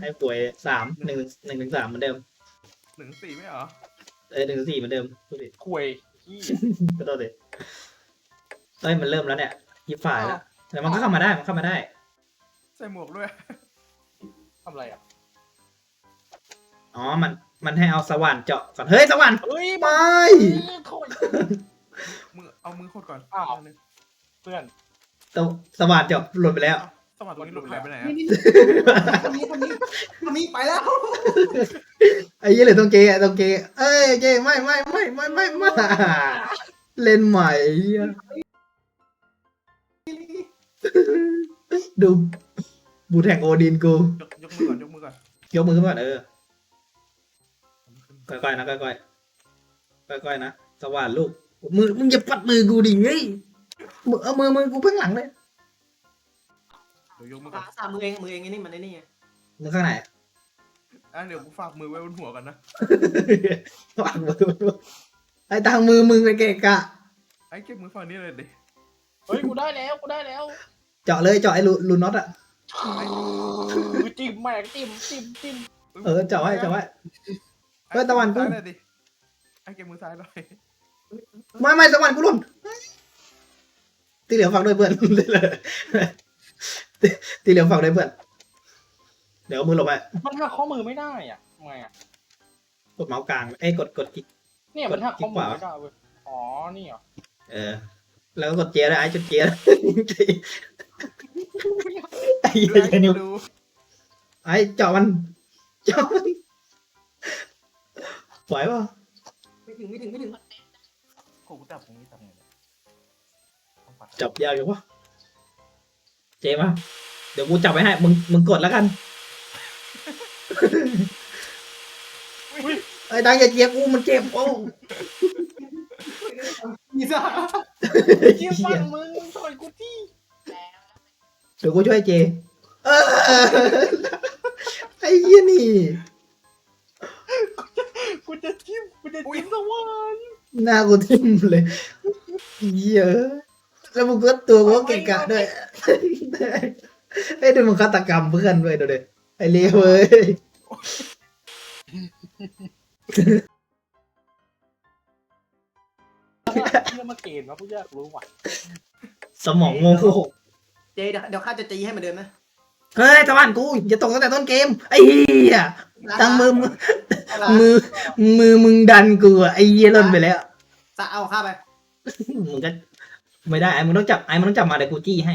ให้ป่วยสามหนึ่งหนึ่งถึงสามเหมือนเดิมหนึ่งสี่ไม่เหรอเออหนึ่งถึงสี่เหมือนเดิมพูดดิคุยขี้ก็ต้องดิเอ้ยมันเริ่มแล้วเนี่ยยี่ฝ่ายแล้วแต่มันก็เข้ามาได้มันเข้ามาได้ ใส่หมวกด้วยทำอะไรอะอ๋อมันมันให้เอาสว่านเจาะก่อนเฮ้ยสว่านเฮ้ยไม่โทษมือเอามือขดก่อนอ้าวเนึงเพื่อนสวสว่านเจาะหลุดไปแล้ว สมัครตรงนี้หลุดหายไปไหนอะนี่นี่ทำนี้ทำนี้ทำนี้ไปแล้วไอ้ยี่เหลือตรงเกย์อะตรงเกย์เอ้ยเกย์ไม่ไม่ไม่ไม่ไม่ไม่เล่นใหม่ไอ้เหี้ยดูบูแทงโอดินกูยกยกมือก่อนยกมือก่อนยกมือขึ้นมาก่อนเออค่อยๆนะค่อยๆค่อยๆนะสว่านลูกมือมึงอย่าปัดมือกูดิเฮ้ยมือเอามือมือกูเพิ่งหลังเลย เดี๋ยวยกมือก่อนสามมือเองมือเองไอ้นี่มันไอ้นี่ไงมือข้างไหนอะเดี๋ยวกูฝากมือไว้บนหัวกันนะ วางมือไอ้ทางมือมึงไปเกะกะ ไอ้เก็บมือฝั่งนี้เลยดิเฮ้ยกูได้แล้วกูได้แล้วเจาะเลยเจาะไอ้รูรูน็อตอะกูจิ้มแม่งจิ้มจิ้มจิ้มเออเจาะไว้เจาะไว้ เฮ้ยตะวันกู ซ้ายเลยดิไอ้เก็บมือซ้ายหน่อยไม่ไม่สวรรค์กูหล่นตีเหลืองฝากด้วยเพื่อนตี ตีเหลืองฝากด้วยเพื่อน เดี๋ยวเอามือลงไปมันหักข้อมือไม่ได้อะทำไมอะกดเมาส์กลางเอ้ยกดกดคลิก เนี่ยมันหักข้อมือคลิไม่กขวาได้เว้ยอ๋อ นี่เหรอ เออ แล้วก็กดเจียร์ด้วยไอ้จุดเจียร์ไอ้ดูเหี้ยไอ้นิ้วดูไอ้เจาะมันเจาะมันไหวป่ะไม่ถึงไม่ถึงไม่ถึงกูจับตรงนี้จับไงเนี่ยต้องปัดจับยากอยู่ปะ เจมาเดี๋ยวกูจับไว้ให้ มึงมึงกดแล้วกันอุ้ยไอ้ดังอย่าเจียร์กูมันเจ็บโอ้มีซ่าเจี๊ยบฟังมึงต่อยกูที่เดี๋ยวกูช่วยเจ เออไอ้เหี้ยนี่ กูจะจิ้มกูจะจิ้มสวรรค์หน้ากูทิ่มเลยเหี้ยอะ แล้วมึงก็ตัวกูก็เก่งกะด้วยไอ้ยดูมึงฆาตกรรมเพื่อนด้วยดูดิไอ้เลวเว้ยเพื่อมาเกณฑ์วะกูอยากรู้ว่ะสมองโง่เจเดี๋ยวเดี๋ยวข้าจะตีให้เหมือนเดิมนะเฮ้ยตะวันกูอย่าตกตั้งแต่ต้นเกม ไอ้เหี้ยตั้งมือมึงอะไรมือ มือมึงดันกูอะไอ้เหี้ยล่นไปแล้วสะเอาข้าไปมึงก็ ไม่ได้ไอ้มึงต้องจับไอ้มึงต้องจับมาเดี๋ยวกูจี้ให้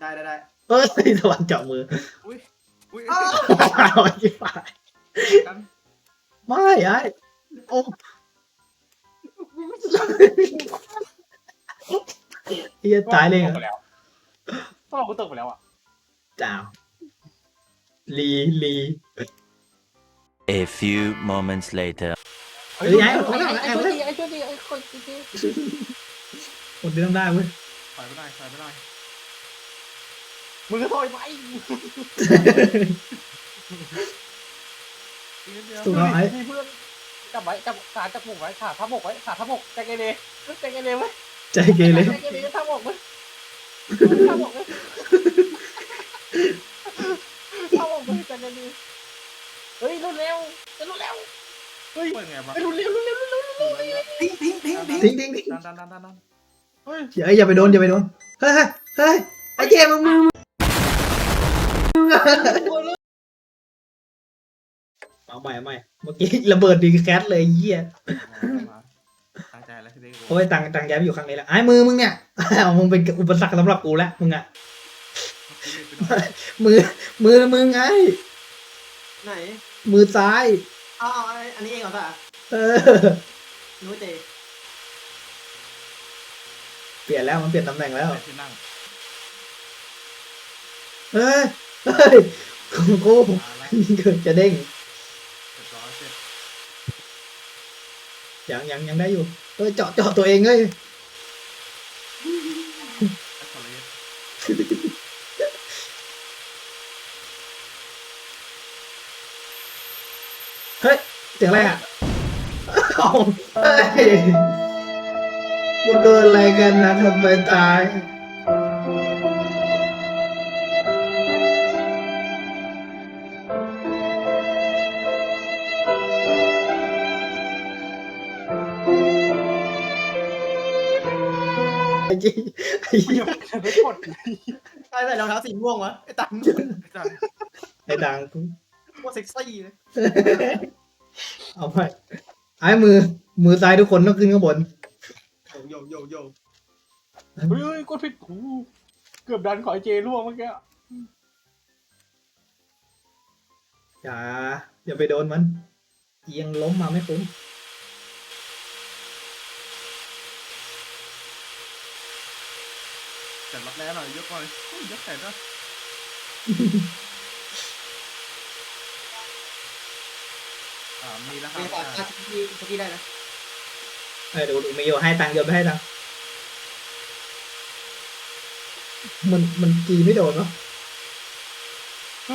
ได้ได้ได้เอ้ยตะวันจับมืออุ้ยอ้าวเอาไอ้ชิบหายกันไม่ไอ้โอ้เหี้ยตายเลยเหรตอกไปแล้วพวกเรากูตกไปแล้วอะจ้าวลีลี A few moments later. เฮ้ยไอ้ไอ้คนนั้นไอ้ไอ้ไอ้คนนั้นไอ้ช่วยดิไอ้คน ดิคนเดียวต้องได้เว้ยถอยไม่ได้ถอยไม่ได้มึงก็ถอยไปอีกนิดเดียวถูกแล้วไอ้มีเพื่อนจับไว้จับขาจับหมกไว้ขาทับอกไว้ขาทับอกใจเกเรใจเกเรไว้ใจเกเรใจเกเรทับอกไว้ทับอกไว้ทับอกไว้ใจเกเรเฮ้ยรุนเร็วจะรุนเร็วเฮ้ยเปิดไงวะรุนเร็วรุนเร็วรุนเร็วรุนเร็วทิ้งทิ้งทิ้งทิ้งทิ้งทิ้งทิ้งดันดันดันดันดันเฮ้ย อย่าอย่าไปโดนอย่าไปโดน เฮ้ยเฮ้ยเฮ้ยไอ้เจมึงมึงเอาใหม่เอาใหม่เมื่อกี้ระเบิดดีแคสเลยไอ้เหี้ยตั้งใจแล้วที่ได้กูโอ้ยตังตังย้ายไปอยู่ข้างนี้แล้วไอ้มือมึงเนี่ยเอามึงเป็นอุปสรรคสำหรับกูแล้วมึงอะมือมือมึงไงไหน มือซ้ายเอาเอาเอาอันนี้เองเหรอสะเออนู้เจ เปลี่ยนแล้วมันเปลี่ยนตำแหน่งแล้วที่นั่งเฮ้ยเฮ้ยกูกูมาแล้วเกิดจะเด้งเรียบร้อยเสร็จยังยังยังได้อยู่เฮ้ยเจาะเจาะตัวเองเฮ้ยไอ้คนละเยอะเฮ้ยเสียงอะไรอะเอาเฮ้ย กูโดนอะไรกันนะทำไมตาย ไอ้ยี่ไอ้ยี่ไปกดใครใส่รองเท้าสีม่วงวะไอ้ตังค์ไอ้ดังกูโคตรเซ็กซี่เลยเอาไปไอ้มือ มือซ้ายทุกคนต้องขึ้นข้างบน โยโยโยเฮ้ยเฮ้ยกดผิดกูเกือบดันขอไอเจร่วงเมื่อกี้อย่าอย่าไปโดนมัน เอียงล้มมาไม่คุ้มจัดรับแร้หน่อยยกหน่อยอุ้ยยกแขนด้วยอ่ามีแล้วครัมีบฝากอ่าตาที่สกี้ได้นะ ไอ้ดูดูไม่โยให้ตังค์โยนไปให้ตังค์มันมันกีไม่โดนเนาะ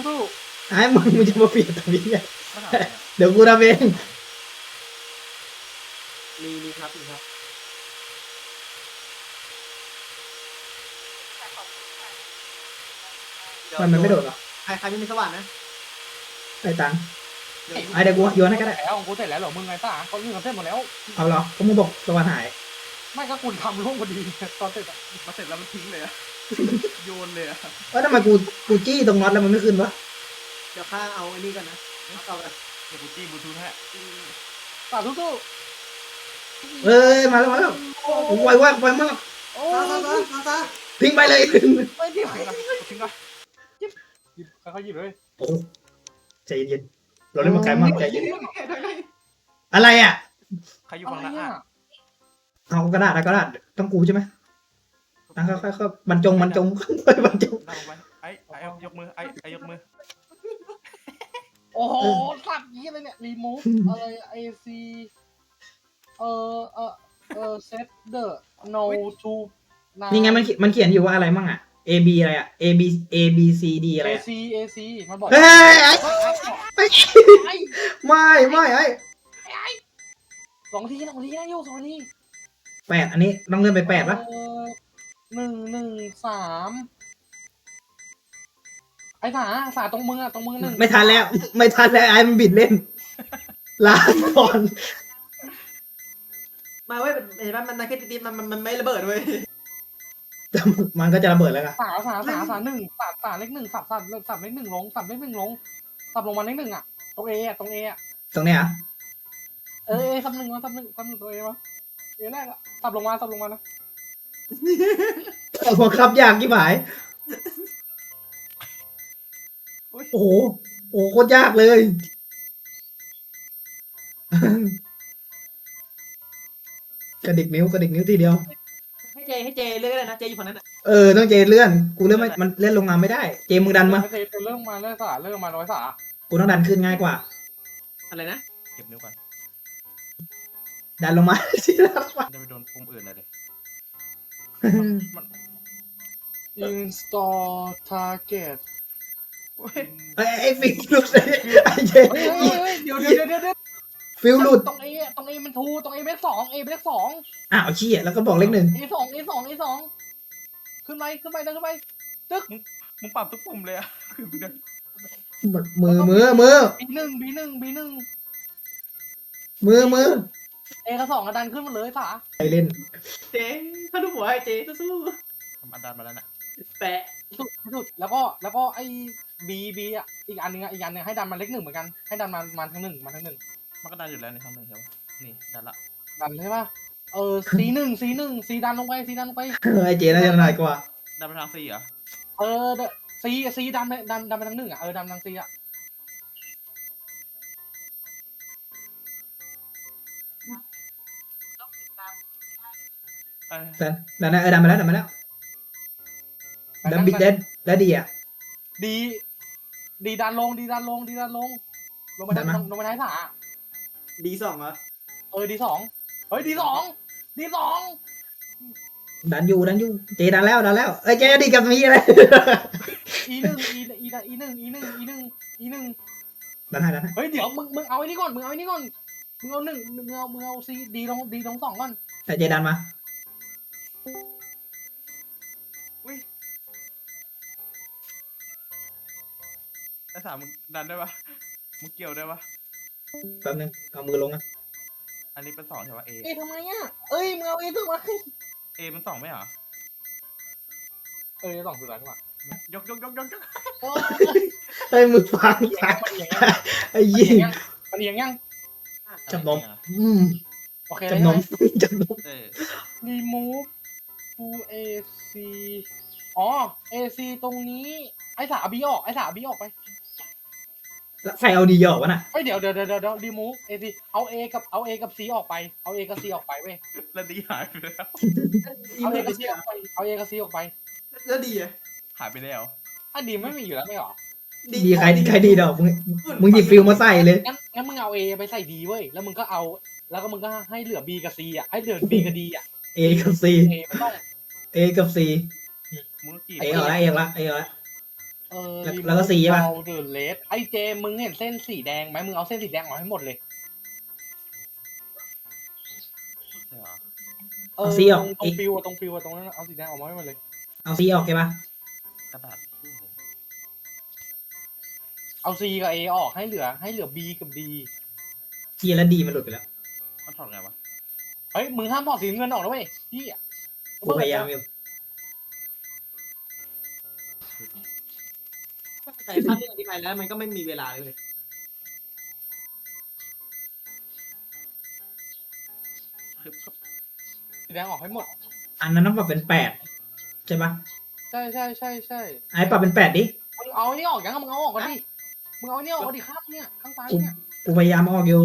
สู้ไอ้มึงมึงจะมาเปลี่ยนตรงนี้ไงก็ถามเนี่ยเดี๋ยวกูทำเองมีมีครับมีครับมันมันไม่โดนหรอใครใครไม่มีสว่านนะไอ้ตังค์เดี๋ยว ไอ้เดี๋ยวกูโยนให้ๆก็ได้ แล้วของกูเสร็จแล้วเหรอมึงไงป้าเขายื่นกันเสร็จหมดแล้ว เอาเหรอก็มึงบอกสวรรค์หาย ไม่ก็คุณทำร่วงพอดีตอนเสร็จอะมาเสร็จแล้วมันทิ้งเลยอะ โยนเลยอะเอ้ยทำไมกูกูจี้ตรงน็อตแล้วมันไม่ขึ้นวะเดี๋ยวข้าเอาไอ้นี่ก่อนนะเอากันเดี๋ยวกูจี้บลูทูธให้ป้าสู้เอ้ยมาแล้วมาแล้วโอ้ยไวไวไวมากๆโอ้ซาซายซาซาทิ้งไปเลยไม่ที่ทิ้งก่อนทิ้งก่อนหยิบเขาหยิบเลยโอ้ใจเย็นๆ เราเล่นมาไกลมากใจเย็นเฮ้ยอะไรอะใครอยู่อะฝั่งไรนั้นอะอะเอากระดาษเอากระดาษต้องกูใช่ไหมอะค่อยๆค่อยๆบรรจงบรรจงบรรจงนั่งลงไปไอ้ไอ้ยกมือไอ้ไอ้ยกมือโอ้โหสับยี่อะไรเนี่ยรีมูฟอะไรไอซีเออเออเออเซตเดอร์ no to นี่ไงมันเขียนมันเขียนอยู่ว่าอะไรมั่งอะ A B อะไรอะ A B A B C D อะไรเออะซีเอซีมันบอกเฮ้ยไอ้ไอ้ไอ้ไม่ไม่ไอ้สองทีสองทีนะอยู่สองทีแปดอันนี้ต้องเลื่อนไปแปดปะเออหนึ่งหนึ่งสามไอ้สาสาตรงมืออะตรงมือหนึ่งไม่ทันแล้ว ไม่ทันแล้วไอ้มันบิดเล่นลาก่อน มาเว้ยเห็นไหมมันนักแค่ติดๆมันมันมันไม่ระเบิดเว้ยแต่ มันก็จะระเบิดแล้วไงสาสาสาสาหนึ่งสาสาเลขหนึ่งสับสับสับเลขหนึ่งลงสับเลขหนึ่งลงสับลงมาเลขหนึ่งอะตรงเออะตรงเออะตรงเนี้ยเหรอะเออเอสับหนึ่งมาสับหนึ่งสับหนึ่งตัวเอวะเอแรกอะสับลงมาสับลงมานะหัวครับยากกี่หมายโอ้โหโอ้โหโคตรยากเลยกระดิกนิ้วกระดิกนิ้วทีเดียวให้ เจให้เจเลือกเลยนะเจอยู่ฝั่งนั้นอะเออต้องเจเลื่อน กูเลื่อนไม่มันเลื่อนลงมาไม่ได้ เจมึงดันมาเจเริ่มมาเริ่มสาเริ่มมาร้อยสากูต้องดันขึ้นง่ายกว่า อะไรนะเก็บนิ้วก่อนดันลงมา สิดันลงมาจะไปโดนปุ่มอื่นเลยดิมันอินสตอลทาร์เก็ตโอ้ยไอ้ไอ้ฟิลหลุดไอ้เจเฮ้ยเฮ้ยเฮ้ยเดี๋ยวเดี๋ยวเดี๋ยวเดี๋ยวฟิลหลุดตรงเอตรงเอมันทูตรงเอเป็นเลขสองเอเป็นเลขสองอ้าวชี้แล้วก็บอกเลขหนึ่งเอสองเอสองเอสองขึ้นไปขึ้นไปเดินขึ้นไปมึงปรับทุกปุ่มเลยอะคือมึงเดินมือมือมือบีหนึ่งบีหนึ่งบีหนึ่งมือมือเอกับสองกระดันขึ้นมาเลยสาไปเล่นเจถ้าลูกหัวให้เจสู้ทำอันดันมาแล้วนะๆแปะสุดสุดแล้วก็แล้วก็ไอ้บีบีอะอีกอันหนึงอะอีกอันหนึงให้ดันมาเลขหนึ่งเหมือนกันให้ดันมามาทั้งหนึ่งมาทั้งหนึ่งมันก็ดันอยู่แล้วในครั้งหนึ่งใช่ปะนี่ดันละดันใช่ปะ เออสีหนึ่งสีหนึ่งสีดันลงไปสีดันลงไป ไอ้เจน่าจะหน่อยกว่า ดันไปทางสี่เหรอเออเดอะซีซีดันไปดันดันไปทั้งหนึ่งอะเออดันทางซีอะเอ้ยดันดันนะเออดันมาแล้วดันมาแล้วดันบิดเดนแล้วดีอะ ดี ดีดันลงดีดันลงดีดันลงลงไปดันมา ลงไปท้ายสาดีสองเหรอ เออดีสองเฮ้ยดีสอง ดีสองดันอยู่ดันอยู่เจดันแล้วดันแล้วเอ้ยเจดีกับมีอะไรอีหนึ่งอีอีอีหนึ่งอีหนึ่งอีหนึ่งอีหนึ่งดันให้ดันให้เฮ้ยเดี๋ยวมึงมึงเอาไอ้นี่ก่อนมึงเอาไอ้นี่ก่อนมึงเอาหนึ่งมึงเอามึงเอาซีดีลงดีลงสองก่อนแต่เจดันมาไอ้สามมึงดันได้ปะมึงเกี่ยวได้ปะแป๊บนึงเอามือลงนะ อันนี้เป็นสองใช่ปะเอ เอ้ยทำไมอะ เอ้ยมึงเอาเอ้ทำไมเอเป็นสองไม่เหรอ เออสองสุดแล้วใช่ปะยกยกยกยกยกเออไอ้ยมึงฟังฟังมันเอียงยังไอ้ยี่มันเอียงยังจับนมอืมโอเคจำนมจำนมเออรีมูฟฟูเอซีอ๋อเอซีตรงนี้ ไอ้สาบีออก ไอ้สาบีออกไป แล้วใส่เอาดีหยอกวะน่ะเฮ้ยเดี๋ยวเดี๋ยวเดี๋ยวเดี๋ยวรีมูฟเอซีเอาเอกับเอาเอกับซีออกไป เอาเอกับซีออกไปเว้ยแล้วดีหายไปแล้วอีเอาหเอมื่นกับไม่ซีใช่ออกไปเอาเอกับซีออกไป แล้วดีอะหายไปแล้วอะดีไม่มีอยู่แล้วไม่หรอดีใครใครดีดอกมึงมึงหยิบฟิลมาใส่เลยงั้นงั้นมึงเอาเอไปใส่ดีเว้ยแล้วมึงก็เอา แล้วก็มึงก็ให้เหลือบีกับซีอะให้เหลือบีกับดีอะ A กับ C เอไม่ต้อง A กับ C มึงกี่ A ออกแล้ว A ออกแล้ว A ออกแล้ว เออแล้วแล้วก็ C ใช่ปะเอาเดอะเลสไอเจมึงเห็นเส้นสีแดงไหมมึงเอาเส้นสีแดงออกให้หมดเลยใช่เหรอเออเอา C ออก ตรงตรงฟิวอะตรงฟิวอะตรงนั้นอะเอาสีแดงออกมาให้หมดเลย เอา C ออกใช่ปะกระดาษที่ไหนเอาซีกับเอออกให้เหลือให้เหลือบีกับดี G แล้ว D มันหลุดไปแล้วมันถอดไงวะเฮ้ยมึงห้ามถอดสีเงินออกนะเว้ยพี่อะกูพยายามอยู่ แต่ถ้าเรื่องอธิบายแล้วมันก็ไม่มีเวลาเลยคือสีแดงออกให้หมด อันนั้นต้องปรับเป็นแปดใช่ปะใช่ใช่ใช่ใช่ไอ้ปรับเป็นแปดดิ มึงเอาไอ้นี่ออกยังอะมึงเอาออกก่อนดิ มึงเอาไอ้นี่ออกก่อนดิครับเนี่ยข้างซ้ายเนี่ยกูพยายามเอาออกอยู่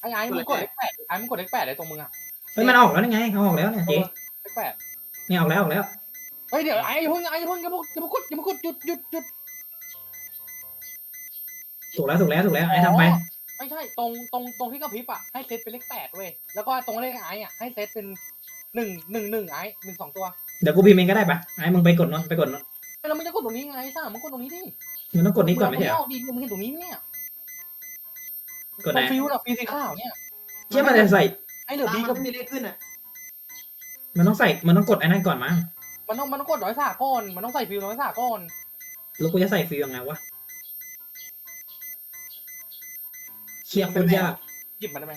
ไอ้ไอ้มึงกดเลขแปดไอ้มึงกดเลขแปดเลยตรงมึงอะเฮ้ยมันออกแล้วนี่ไงเอาออกแล้วเนี่ยเจ๊เลขแปดเนี่ยออกแล้วออกแล้ว เฮ้ยเดี๋ยวไอ้อย่าเพิ่งไอ้อย่าเพิ่งอย่าเพิ่งอย่าเพิ่งกดอย่าเพิ่งกดหยุดหยุดหยุด ถูกแล้วถูกแล้วถูกแล้วไอ้ทำไป ไม่ใช่ตรงตรงตรงที่กระพริบอะให้เซตเป็นเลขแปดเว้ยแล้วก็ตรงเลขไอ้อะให้เซตเป็นหนึ่งหนึ่งหนึ่งไอ้หนึ่งสองตัวเดี๋ยวกูพิมพ์เองก็ได้ปะไอ้มึงไปกดโนนไปกดโนนแล้วมึงจะกดตรงนี้ไงซ่ามึงกดตรงนี้ดิมึงต้องกดนี้ก่อนไม่ใช่เหรอมึงเอาดีมึงเห็นตรงนี้เนี่ยกดไหนฟิวน่ะฟิวสีขาวเนี่ยเชื่อมันจะใส่ไอ้เหลือบีบีก็กับไม่มีเลขขึ้นอะมันต้องใส่มันต้องกดไอ้นั่นก่อนมั้งมันต้องมันต้องกดร้อยสาก้อนมันต้องใส่ฟิวร้อยสาก้อนแล้วกูจะใส่ฟิลยังไงวะ เชี่ยโคตรยาก หยิบมาได้ไหม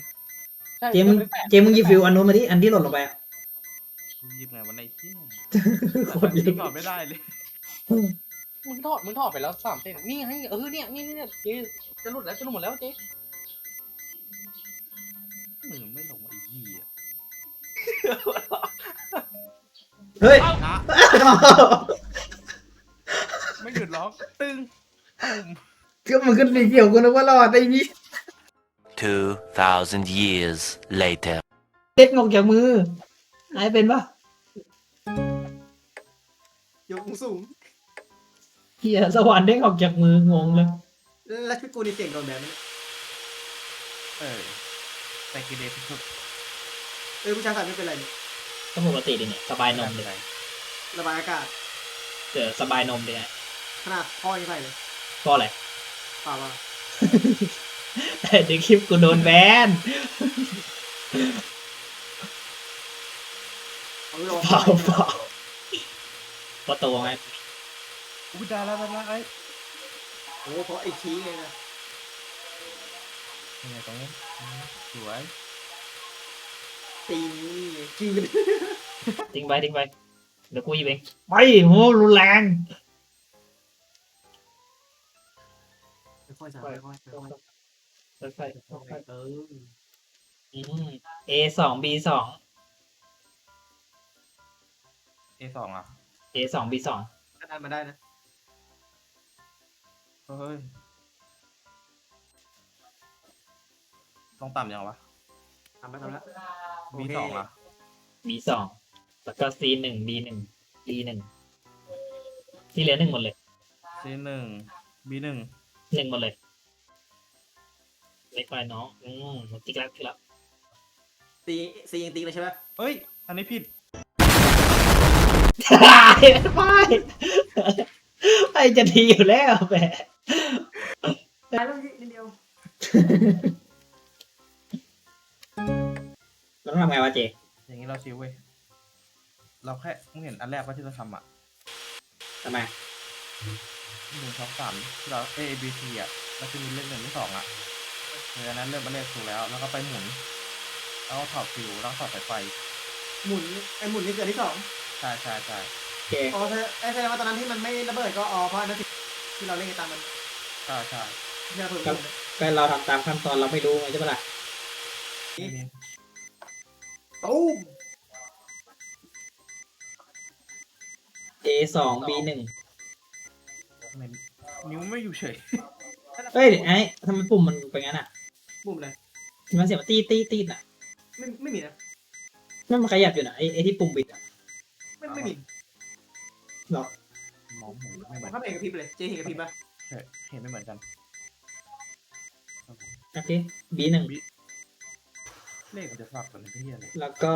ใช่เจมึงลขแปดเจมึงหยิบฟิลอันนู้นมาดิ อันที่หล่นลงไปอะ หยิบไงวันไหนเที่ยโคตรเยยิอะงต่อไม่ได้เลยมึงถอดมึงถอดไปแล้วสามเส้นนี่ให้เออเนี่ยนี่นี่เนี่ยเจจะหลุดแล้วจะหลุดหมดแล้วเจมือไม่ลงไอ้เหี้ยเฮ้ยอะไม่หยุดร้องตึงตุ้มก็มันขึ้นสีเขียวกูนึกว่ารอดไอ้นี่ 2,000 years later. เด็ดงอกจากมือไอ้เป็นปะยกสูง เฮียสวรรค์เด้งออกจากมืองงเลยแล้วชุดกูนี่เก่งกว่าแบบนี้เออแต่กินเดย์ทุกเออผู้ชายใส่ไม่เป็นไรนี่ก็ปกติดีเนี่ยสบายนมเลยระบายอากาศเจอสบายนมเลยขนาดพ่อยังใส่เลยก็อะไรเปล่าว่า เดี๋ยวคลิปกูโดนแบนเอาไม่ลงเปล่าเปล่าพอโตไงอุ้ยได้แล้วได้แล้วไอ้โอ้เพราะไอ้ชี้ไงนะยังไงตรงนี้สวยตีนี่จืดทิ้งไปทิ้งไปเดี๋ยวกูหยิบเองไปโหรุนแรงค่อยๆใส่ค่อยๆ ค่อยค่อยๆเออๆ A สอง B สอง เอสองอะ A สอง B สองก็ดันมาได้นะเฮ้ย ต้องต่ำยังวะ ทำไปทำแล้วมีสองอะ B สองแล้วก็ C หนึ่ง B หนึ่ง D หนึ่งที่เหลือหนึ่งหมดเลยซีหนึ่งบีหนึ่งหนึ่งหมดเลย เล็กไปน้องอืมติ๊กแล้วติ๊กแล้วตีซียังตีเลยใช่ไหมเอ้ย อันนี้ผิดไม่ไอจะดีอยู่แล้วแหมได้แล้วนิดเดียวเราต้องทำไงวะเจอย่างนี้เราชิวเว้ย เราแค่มึงเห็นอันแรกว่าที่เราทำอะทำไมหนึ่งสองสามที่เรา A B C อะแล้วจะมีเลขหนึ่งเลขสองอะ เอออันนั้นเริ่มมาเลขถูกแล้ว แล้วก็ไปหมุนแล้วก็ถอดฟิวแล้วก็ถอดสายไฟหมุนไอ้หมุนนี่เกิดที่สองใช่ใช่ใช่แกอ๋อแสดงเอ้ยแสดงว่าตอนนั้นที่มันไม่ระเบิดก็อ๋อเพราะอันนั้นที่เราเล่นกันตามมันใช่ใช่ที่เราเพิ่มครับก็เราทำตามขั้นตอนเราไม่รู้ไงใช่ปะล่ะไม่มีตุ้ม A สอง B หนึ่งทำไมนิ้วไม่อยู่เฉย เอ้ยไอ้ทำไมปุ่มมันเป็นงั้นอะ บุ่มเลยมันเสียงตีตีตีอะไม่ไม่มีนะนั่นมันขยับอยู่นะไอ้ไอ้ที่ปุ่มบิดอะไม่ไม่มีหรอมองเห็นไม่เหมือนภาพเห็นกระพริบเลยเจ๊เห็นกระพริบป่ะใช่เห็นไม่เหมือนกันโอเค B หนึ่งเลขมันจะสลับกันเป็นที่อะไรแล้วก็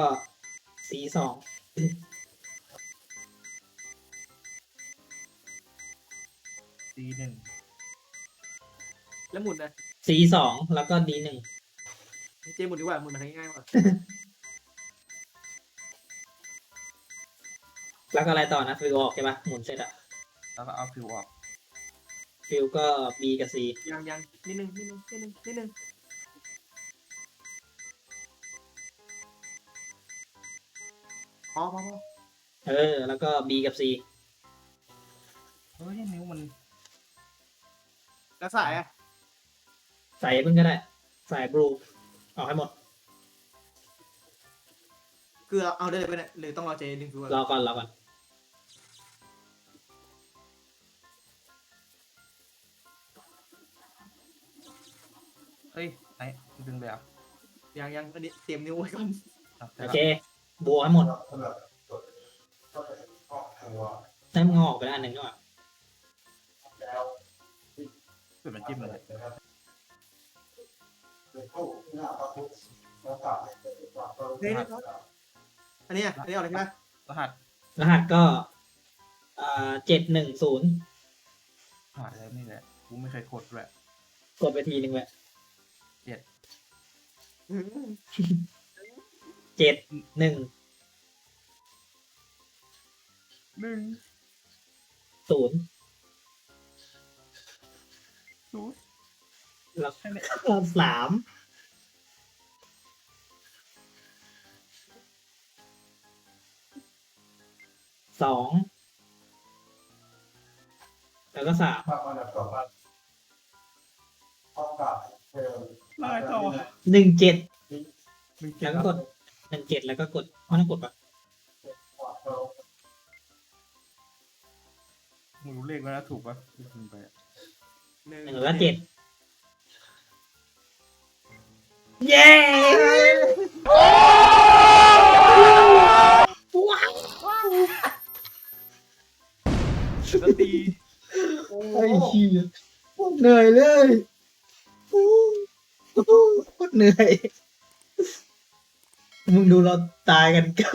C สองซีหนึ่งแล้วหมุนนะ C สองแล้วก็ D หนึ่งเจ๊หมุนดีกว่าหมุนมันง่ายๆกว่าแล้วก็อะไรต่อนะฟิวออกใช่ปะหมุนเสร็จอะแล้วก็เอาฟิวออกฟิวก็ B กับ C ยังยังนิดนึงนิดนึงนิดนึงนิดนึงพอพอพอเออ แล้วก็ B กับ C เฮ้ยนิ้วมันแล้วสายอะ ใส่เพิ่งก็ได้ ใส่บลูออกให้หมด คือเอาได้เลยไปเนี่ยหรือต้องรอเจดึงฟิวรอก่อนรอก่อน เฮ้ยไอ้ดึงเลยอะยังยังอันนี้เตรียมนิ้วไว้ก่อนอะโอเคบวกให้หมดให้มึงเอาออกไปแล้วอันหนึ่งก็เปิดมันจิ้มเลย เฮ้ยอันนี้อะอันนี้เอาอะไรใช่ไหมรหัสรหัสก็อ่าเจ็ดหนึ่งศูนย์ผ่านแล้วนี่แหละ กูไม่เคยกดด้วยกดไปทีหนึ่งเลยอืมเจ็ดหนึ่งหนึ่งศูนย์ศูนย์ แล้วก็สามสอง แล้วก็สามลายต่อหนึ่งเจ็ดหนึ่งแล้วก็กดหนึ่งเจ็ดแล้วก็กดไม่ต้องกดปะมึงรู้เลขแล้วนะถูกปะที่พิมพ์ไปอะหนึ่งแล้วเจ็ด เย้ว้าวแล้วตีโอ้ไอ้เหี้ยโคตรเหนื่อยเลยโคตรเหนื่อย มึงดูเราตายกันเก้า